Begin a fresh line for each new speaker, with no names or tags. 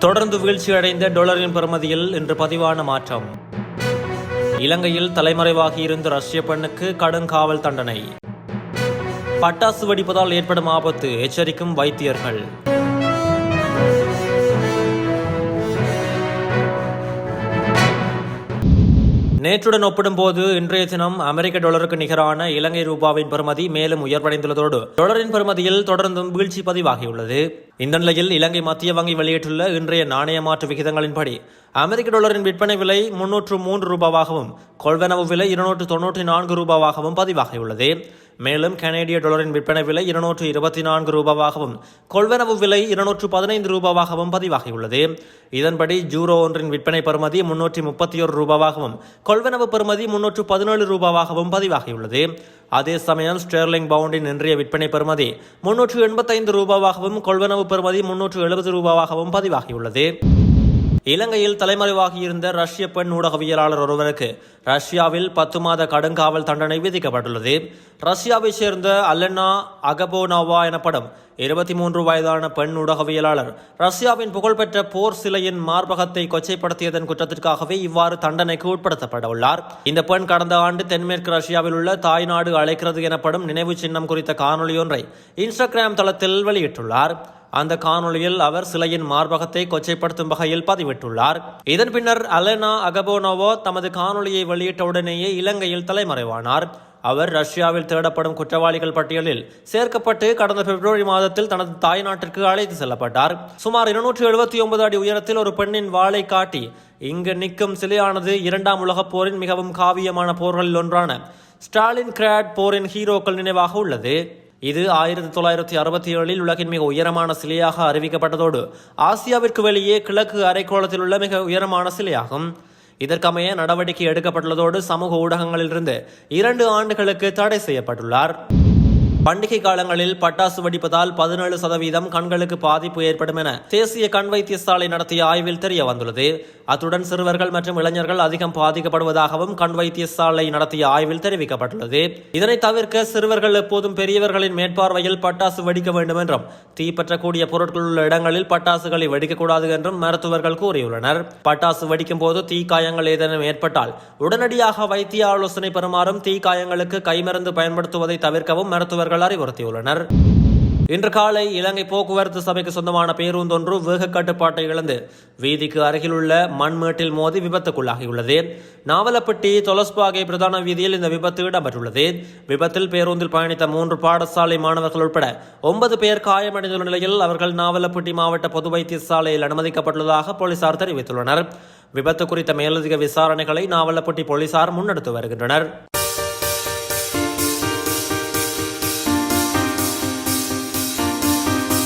தொடர்ந்து வீழ்ச்சியடைந்த டொலரின் பெறுமதியில் இன்று பதிவான மாற்றம். இலங்கையில் தலைமறைவாகி இருந்த ரஷ்ய பெண்ணுக்கு கடும் காவல் தண்டனை. பட்டாசு வெடிப்பதால் ஏற்படும் ஆபத்து எச்சரிக்கும் வைத்தியர்கள். நேற்றுடன் ஒப்பிடும்போது இன்றைய தினம் அமெரிக்க டாலருக்கு நிகரான இலங்கை ரூபாவின் பெறுமதி மேலும் உயர்வடைந்துள்ளதோடு டாலரின் பெறுமதியில் தொடர்ந்தும் வீழ்ச்சி பதிவாகியுள்ளது. இந்த நிலையில் இலங்கை மத்திய வங்கி வெளியிட்டுள்ள இன்றைய நாணய மாற்று விகிதங்களின்படி அமெரிக்க டாலரின் விற்பனை விலை முன்னூற்று மூன்று ரூபாவாகவும் கொள்வனவு விலை இருநூற்று தொன்னூற்றி நான்கு ரூபாவாகவும் பதிவாகியுள்ளது. மேலும் கனேடிய டாலரின் விற்பனை விலை இருநூற்று இருபத்தி நான்கு ரூபாவாகவும் கொள்வனவு விலை இருநூற்று பதினைந்து ரூபாவாகவும் பதிவாகியுள்ளது. இதன்படி ஜூரோ ஒன்றின் விற்பனை பெறுமதி முன்னூற்றி முப்பத்தி ஒரு ரூபாவாகவும் கொள்வனவு பெறுமதி முன்னூற்று பதினேழு ரூபாவாகவும் பதிவாகியுள்ளது. அதே சமயம் ஸ்டெர்லிங் பவுண்டின் இன்றைய விற்பனை பெறுமதி முன்னூற்று எண்பத்தைந்து ரூபாவாகவும் கொள்வனவு பெறுமதி முன்னூற்று எழுபது ரூபாவாகவும் பதிவாகியுள்ளது. இலங்கையில் தலைமறைவாகியிருந்த ரஷ்ய பெண் ஊடகவியலாளர் ஒருவருக்கு ரஷ்யாவில் பத்து மாத கடுங்காவல் தண்டனை விதிக்கப்பட்டுள்ளது. ரஷ்யாவைச் சேர்ந்த அல்லனா அகபோனாவா எனப்படும் இருபத்தி மூன்று வயதான பெண் ஊடகவியலாளர் ரஷ்யாவின் புகழ்பெற்ற போர் சிலையின் மார்பகத்தை கொச்சைப்படுத்தியதன் குற்றத்திற்காகவே இவ்வாறு தண்டனைக்கு உட்படுத்தப்பட உள்ளார் இந்த பெண் கடந்த ஆண்டு தென்மேற்கு ரஷ்யாவில் உள்ள தாய்நாடு அழைக்கிறது எனப்படும் நினைவு சின்னம் குறித்த காணொலியொன்றை இன்ஸ்டாகிராம் தளத்தில் வெளியிட்டுள்ளார். அந்த காணொளியில் அவர் சிலையின் மார்பகத்தை கொச்சைப்படுத்தும் வகையில் பதிவிட்டுள்ளார். இதன் பின்னர் அலெனா அகபோனோவோ தமது காணொளியை வெளியிட்ட உடனேயே இலங்கையில் தலைமறைவானார். அவர் ரஷ்யாவில் தேடப்படும் குற்றவாளிகள் பட்டியலில் சேர்க்கப்பட்டு கடந்த பிப்ரவரி மாதத்தில் தனது தாய்நாட்டிற்கு அழைத்து செல்லப்பட்டார். சுமார் இருநூற்றி எழுபத்தி ஒன்பது அடி உயரத்தில் ஒரு பெண்ணின் வாளை காட்டி இங்கு நிற்கும் சிலையானது இரண்டாம் உலகப் போரின் மிகவும் காவியமான போர்களில் ஒன்றான ஸ்டாலின் கிராட் போரின் ஹீரோக்கள் நினைவாக உள்ளது. இது ஆயிரத்தி தொள்ளாயிரத்தி அறுபத்தி ஏழில் உலகின் மிக உயரமான சிலையாக அறிவிக்கப்பட்டதோடு ஆசியாவிற்கு வெளியே கிழக்கு அரைக்கோளத்தில் உள்ள மிக உயரமான சிலையாகும். இதற்கமைய நடவடிக்கை எடுக்கப்பட்டுள்ளதோடு சமூக ஊடகங்களிலிருந்து இரண்டு ஆண்டுகளுக்கு தடை செய்யப்பட்டுள்ளார். பண்டிகை காலங்களில் பட்டாசு வெடிப்பதால் பதினேழு சதவீதம் கண்களுக்கு பாதிப்பு ஏற்படும் என தேசிய கண் வைத்தியசாலை நடத்திய ஆய்வில் தெரிய வந்துள்ளது. அத்துடன் சிறுவர்கள் மற்றும் இளைஞர்கள் அதிகம் பாதிக்கப்படுவதாகவும் கண் வைத்தியசாலை நடத்திய ஆய்வில் தெரிவிக்கப்பட்டுள்ளது. இதனை தவிர்க்க சிறுவர்கள் எப்போதும் பெரியவர்களின் மேற்பார்வையில் பட்டாசு வெடிக்க வேண்டும் என்றும் தீப்பற்றக்கூடிய பொருட்கள் உள்ள இடங்களில் பட்டாசுகளை வெடிக்கக்கூடாது என்றும் மருத்துவர்கள் கூறியுள்ளனர். பட்டாசு வெடிக்கும் போது தீக்காயங்கள் ஏதேனும் ஏற்பட்டால் உடனடியாக வைத்திய ஆலோசனை பெறுமாறும் தீக்காயங்களுக்கு கைமருந்து பயன்படுத்துவதை தவிர்க்கவும் மருத்துவர்கள் அறிவுறுத்தியுள்ளனர். இன்று காலை இலங்கை போக்குவரத்து சபைக்கு சொந்தமான பேருந்தொன்று வேக கட்டுப்பாட்டை இழந்து வீதிக்கு அருகிலுள்ள மண்மேட்டில் மோதி விபத்துக்குள்ளாகியுள்ளது. நாவலப்பட்டி தொலஸ்பாகை பிரதான வீதியில் இந்த விபத்து இடம்பெற்றுள்ளது. விபத்தில் பேருந்தில் பயணித்த மூன்று பாடசாலை மாணவர்கள் உட்பட ஒன்பது பேர் காயமடைந்துள்ள நிலையில் அவர்கள் நாவலப்பட்டி மாவட்ட பொது வைத்தியசாலையில் அனுமதிக்கப்பட்டுள்ளதாக போலீசார் தெரிவித்துள்ளனர். விபத்து குறித்த மேலதிக விசாரணைகளை நாவலப்பட்டி போலீசார் முன்னெடுத்து வருகின்றனர்.